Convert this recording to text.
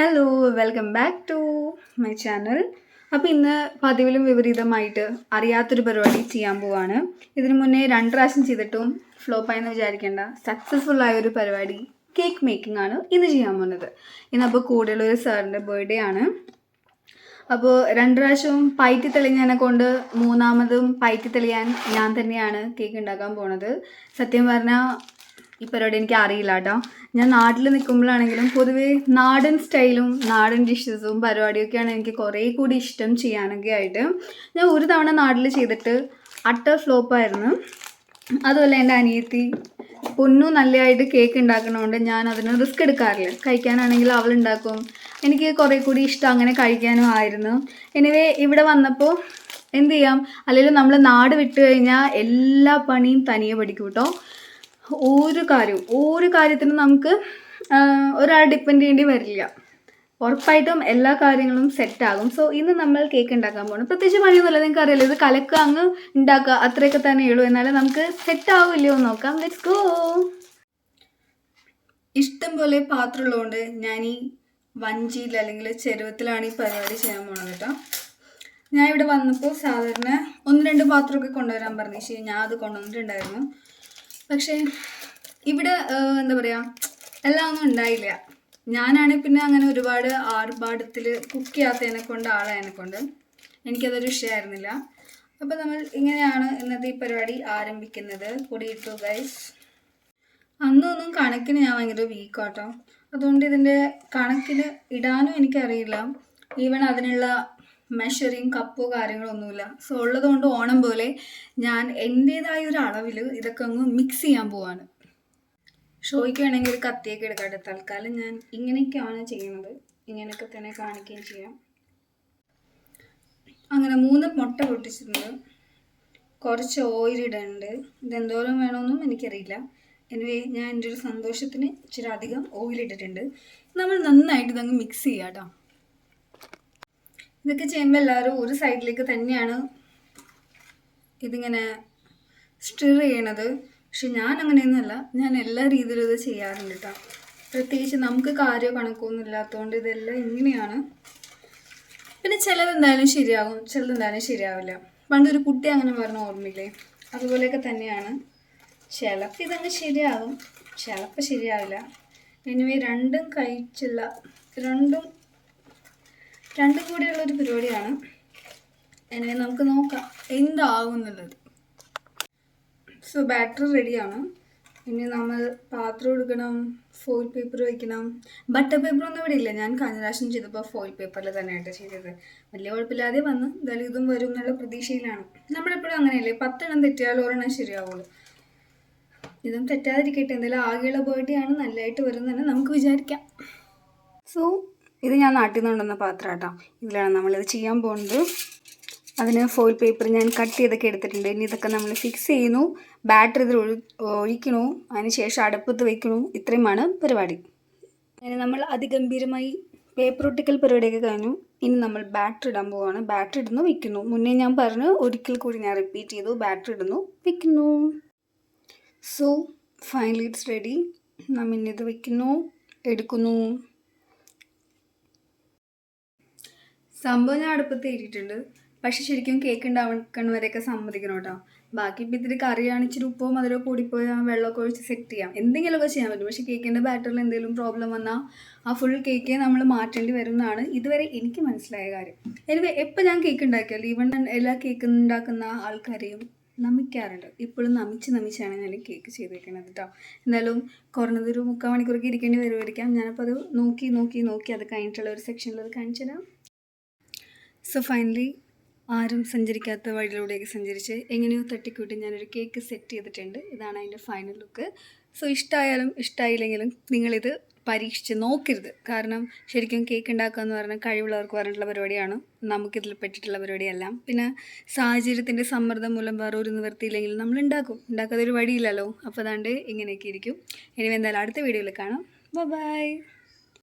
Hello welcome back to my channel അപ്പോൾ ഇന്ന് പതിവിലും വിപരീതമായിട്ട് അറിയാത്തൊരു പരിപാടി ചെയ്യാൻ പോവാണ്. ഇതിനു മുന്നേ രണ്ട് പ്രാവശ്യം ചെയ്തിട്ടും ഫ്ലോപ്പായെന്ന് വിചാരിക്കേണ്ട. സക്സസ്ഫുൾ ആയ ഒരു പരിപാടി കേക്ക് മേക്കിംഗ് ആണ് ഇന്ന് ചെയ്യാൻ പോകുന്നത്. ഇന്നപ്പോൾ കൂടെയുള്ള ഒരു സാറിന്റെ ബർത്ത്ഡേ ആണ്. അപ്പോൾ രണ്ട് പ്രാവശ്യവും പയറ്റി തെളിഞ്ഞതിനെ കൊണ്ട് മൂന്നാമതും പയറ്റി തെളിയാൻ ഞാൻ തന്നെയാണ് കേക്ക് ഉണ്ടാക്കാൻ പോണത്. സത്യം പറഞ്ഞാൽ ഈ പരിപാടി എനിക്ക് അറിയില്ല കേട്ടോ. ഞാൻ നാട്ടിൽ നിൽക്കുമ്പോഴാണെങ്കിലും പൊതുവേ നാടൻ സ്റ്റൈലും നാടൻ ഡിഷസും പരിപാടിയൊക്കെയാണ് എനിക്ക് കുറേ കൂടി ഇഷ്ടം ചെയ്യാനൊക്കെ ആയിട്ട്. ഞാൻ ഒരു തവണ നാട്ടിൽ ചെയ്തിട്ട് അട്ടർ ഫ്ലോപ്പായിരുന്നു അതുപോലെ എന്റെ അനിയത്തി പൊന്നു നല്ലതായിട്ട് കേക്ക് ഉണ്ടാക്കണതുകൊണ്ട് ഞാൻ അതിന് റിസ്ക് എടുക്കാറില്ല. കഴിക്കാനാണെങ്കിൽ അവൾ ഉണ്ടാക്കും. എനിക്ക് കുറേ കൂടി ഇഷ്ടം അങ്ങനെ കഴിക്കാനും ആയിരുന്നു. എനിവേ ഇവിടെ വന്നപ്പോൾ എന്ത് ചെയ്യാം? അല്ലെങ്കിൽ നമ്മൾ നാട് വിട്ട് കഴിഞ്ഞാൽ എല്ലാ പണിയും തനിയെ പഠിക്കും കേട്ടോ. ഒരു കാര്യവും ഒരു കാര്യത്തിനും നമുക്ക് ഒരാൾ ഡിപ്പെൻഡ് ചെയ്യേണ്ടി വരില്ല. ഉറപ്പായിട്ടും എല്ലാ കാര്യങ്ങളും സെറ്റാകും സോ ഇന്ന് നമ്മൾ കേക്ക് ഉണ്ടാക്കാൻ പോകണം പ്രത്യേകിച്ച് പണിയൊന്നുമില്ല നിങ്ങൾക്ക് അറിയില്ല. ഇത് കലക്കുക അങ്ങ് ഉണ്ടാക്കുക അത്രയൊക്കെ തന്നെ ഉള്ളൂ. എന്നാലും നമുക്ക് സെറ്റ് ആവില്ലയോ നോക്കാം. ലെറ്റ്സ് ഗോ ഇഷ്ടം പോലെ പാത്രമുള്ളതുകൊണ്ട് ഞാൻ ഈ വഞ്ചിയിൽ അല്ലെങ്കിൽ ചെരുവത്തിലാണ് ഈ പരിപാടി ചെയ്യാൻ പോണത് കേട്ടോ ഞാൻ ഇവിടെ വന്നപ്പോൾ സാധാരണ ഒന്ന് രണ്ട് പാത്രമൊക്കെ കൊണ്ടുവരാൻ പറഞ്ഞു. ശരി ഞാൻ അത് കൊണ്ടുവന്നിട്ടുണ്ടായിരുന്നു. പക്ഷേ ഇവിടെ എന്താ പറയുക എല്ലാം ഒന്നും ഉണ്ടായില്ല. ഞാനാണെങ്കിൽ പിന്നെ അങ്ങനെ ഒരുപാട് ആർഭാടത്തിൽ കുക്ക് ചെയ്യാത്തതിനെ കൊണ്ട് ആളായതിനെ കൊണ്ട് എനിക്കതൊരു വിഷയമായിരുന്നില്ല. അപ്പോൾ നമ്മൾ ഇങ്ങനെയാണ് ഇന്നത്തെ ഈ പരിപാടി ആരംഭിക്കുന്നത്. കൂടിയിട്ടു ഗൈസ് അന്നൊന്നും കണക്കിന് ഞാൻ ഭയങ്കര വീക്കാട്ടോ അതുകൊണ്ട് ഇതിന്റെ കണക്കിന് ഇടാനും എനിക്കറിയില്ല. ഈവൻ അതിനുള്ള മെഷറിങ് കപ്പോ കാര്യങ്ങളൊന്നുമില്ല. സോ ഉള്ളതുകൊണ്ട് ഓണം പോലെ ഞാൻ എന്റേതായ ഒരു അളവിൽ ഇതൊക്കെ അങ്ങ് മിക്സ് ചെയ്യാൻ പോവാണ്. ഷോയ്ക്ക് വേണമെങ്കിൽ ഒരു കത്തിയൊക്കെ എടുക്കട്ടെ തൽക്കാലം ഞാൻ ഇങ്ങനെയൊക്കെയാണ് ചെയ്യുന്നത്. ഇങ്ങനെയൊക്കെ തന്നെ കാണിക്കുകയും ചെയ്യാം. അങ്ങനെ മൂന്ന് മുട്ട പൊട്ടിച്ചിട്ടുണ്ട്. കുറച്ച് ഓയിൽ ഇടുന്നുണ്ട് ഇതെന്തോരം വേണമെന്നും എനിക്കറിയില്ല. എനിവേ ഞാൻ എന്റെ ഒരു സന്തോഷത്തിന് ഇച്ചിരി അധികം ഓയിൽ ഇട്ടിട്ടുണ്ട്. നമ്മൾ നന്നായിട്ട് ഇതങ്ങ് മിക്സ് ചെയ്യാം കേട്ടോ ഇതൊക്കെ ചെയ്യുമ്പോൾ എല്ലാവരും ഒരു സൈഡിലേക്ക് തന്നെയാണ് ഇതിങ്ങനെ സ്റ്റിർ ചെയ്യണത്. പക്ഷെ ഞാൻ അങ്ങനെയൊന്നുമല്ല. ഞാൻ എല്ലാ രീതിയിലും ഇത് ചെയ്യാറുണ്ട് കേട്ടോ പ്രത്യേകിച്ച് നമുക്ക് കാര്യമോ കണക്കൊന്നും ഇല്ലാത്തതുകൊണ്ട് ഇതെല്ലാം ഇങ്ങനെയാണ്. പിന്നെ ചിലതെന്തായാലും ശരിയാകും ചിലതെന്തായാലും ശരിയാവില്ല. പണ്ടൊരു കുട്ടി അങ്ങനെ പറഞ്ഞ ഓർമ്മയില്ലേ? അതുപോലെയൊക്കെ തന്നെയാണ്. ചിലപ്പോൾ ഇതങ്ങ് ശരിയാകും. ചിലപ്പോൾ ശരിയാവില്ല. എനിവേ രണ്ടും കഴിച്ചില്ല രണ്ടും രണ്ടും കൂടിയുള്ള ഒരു പരിപാടിയാണ്. എന്നെ നമുക്ക് നോക്കാം. എന്താകും എന്നുള്ളത് സോ ബാറ്ററി റെഡിയാണ് ഇനി നമ്മൾ പാത്രം എടുക്കണം ഫോയിൽ പേപ്പർ വയ്ക്കണം ബട്ടർ പേപ്പറൊന്നും ഇവിടെ ഇല്ല. ഞാൻ കഴിഞ്ഞ പ്രാവശ്യം ചെയ്തപ്പോൾ ഫോയിൽ പേപ്പറിൽ തന്നെയായിട്ട് ചെയ്തത്. വലിയ കുഴപ്പമില്ലാതെ വന്ന്. എന്തായാലും ഇതും വരും എന്നുള്ള പ്രതീക്ഷയിലാണ്. നമ്മളെപ്പോഴും അങ്ങനെയല്ലേ? പത്തെണ്ണം തെറ്റിയാൽ ഒരെണ്ണം ശരിയാവുള്ളൂ. ഇതും തെറ്റാതിരിക്കട്ടെ. എന്തായാലും ആകെയുള്ള പോയിട്ടാണ് ആണ്. നല്ലതായിട്ട് വരുന്നതെന്ന് നമുക്ക് വിചാരിക്കാം. സോ ഇത് ഞാൻ നാട്ടിൽ നിന്ന് കൊണ്ടുവന്ന പാത്രം കേട്ടോ ഇതിലാണ് നമ്മളിത് ചെയ്യാൻ പോകുന്നത് അതിന് ഫോയിൽ പേപ്പർ ഞാൻ കട്ട് ചെയ്തൊക്കെ എടുത്തിട്ടുണ്ട്. ഇനി ഇതൊക്കെ നമ്മൾ ഫിക്സ് ചെയ്യുന്നു. ബാറ്ററി ഇതിൽ ഒഴി ഒഴിക്കണു. അതിന് ശേഷം അടുപ്പത്ത് വയ്ക്കണു ഇത്രയുമാണ് പരിപാടി. അങ്ങനെ നമ്മൾ അതിഗംഭീരമായി പേപ്പർ ഒട്ടിക്കൽ പരിപാടിയൊക്കെ കഴിഞ്ഞു. ഇനി നമ്മൾ ബാറ്ററി ഇടാൻ പോവുകയാണ് ബാറ്ററി ഇടുന്നു വയ്ക്കുന്നു മുന്നേ ഞാൻ പറഞ്ഞു ഒരിക്കൽ കൂടി ഞാൻ റിപ്പീറ്റ് ചെയ്തു. ബാറ്ററി ഇടുന്നു വയ്ക്കുന്നു സോ ഫൈനലി ഇറ്റ്സ് റെഡി നമ്മൾ ഇനി ഇത് വയ്ക്കുന്നു എടുക്കുന്നു. സംഭവം ഞാൻ അടുപ്പത്ത് ഏറ്റിട്ടുണ്ട് പക്ഷെ ശരിക്കും കേക്ക് ഉണ്ടാവണവരെയൊക്കെ സമ്മതിക്കണം കേട്ടോ. ബാക്കി ഇപ്പം ഇതിൽ കറിയാണ് ഇച്ചിരി ഉപ്പോ മധുരോ കൂടിപ്പോയാൽ വെള്ളമൊക്കെ ഒഴിച്ച് സെറ്റ് ചെയ്യാം. എന്തെങ്കിലുമൊക്കെ ചെയ്യാൻ പറ്റും. പക്ഷേ കേക്കിന്റെ ബാറ്ററിൽ എന്തെങ്കിലും പ്രോബ്ലം വന്നാൽ ആ ഫുൾ കേക്കേ നമ്മൾ മാറ്റേണ്ടി വരും എന്നാണ് ഇതുവരെ എനിക്ക് മനസ്സിലായ കാര്യം. എനിവേ എപ്പോൾ ഞാൻ കേക്ക് ഉണ്ടാക്കിയാലും ഈവൻ എല്ലാ കേക്ക് ഉണ്ടാക്കുന്ന ആൾക്കാരെയും നമിക്കാറുണ്ട്. ഇപ്പോഴും നമിച്ച് നമിച്ചാണ് ഞാൻ കേക്ക് ചെയ്തേക്കണത് കേട്ടോ എന്തായാലും കുറഞ്ഞതൊരു മുക്കാൽ മണിക്കൂറൊക്കെ ഇരിക്കേണ്ടി വരുമായിരിക്കാം ഞാനപ്പോൾ അത് നോക്കി നോക്കി നോക്കി അത് കഴിഞ്ഞിട്ടുള്ള ഒരു സെക്ഷനിൽ അത് കാണിച്ചു തരാം സോ ഫൈനലി ആരും സഞ്ചരിക്കാത്ത വഴിയിലൂടെയൊക്കെ സഞ്ചരിച്ച് എങ്ങനെയോ തട്ടിക്കൂട്ടി ഞാനൊരു കേക്ക് സെറ്റ് ചെയ്തിട്ടുണ്ട്. ഇതാണ് അതിന്റെ ഫൈനൽ ലുക്ക് സോ ഇഷ്ടമായാലും ഇഷ്ടമായില്ലെങ്കിലും നിങ്ങളിത് പരീക്ഷിച്ച് നോക്കരുത്. കാരണം ശരിക്കും കേക്ക് ഉണ്ടാക്കുക എന്ന് പറഞ്ഞാൽ കഴിവുള്ളവർക്ക് പറഞ്ഞിട്ടുള്ള പരിപാടിയാണ്. നമുക്കിതിൽ പെട്ടിട്ടുള്ള പരിപാടിയെല്ലാം. പിന്നെ സാഹചര്യത്തിന്റെ സമ്മർദ്ദം മൂലം വേറെ ഒരു നിവൃത്തിയില്ലെങ്കിൽ നമ്മൾ ഉണ്ടാക്കും. ഉണ്ടാക്കാതെ ഒരു വഴിയില്ലല്ലോ. അപ്പോൾ അതാണ്ട് ഇങ്ങനെയൊക്കെ ഇരിക്കും. ഇനി എന്തായാലും അടുത്ത വീഡിയോയിൽ കാണാം. ബൈ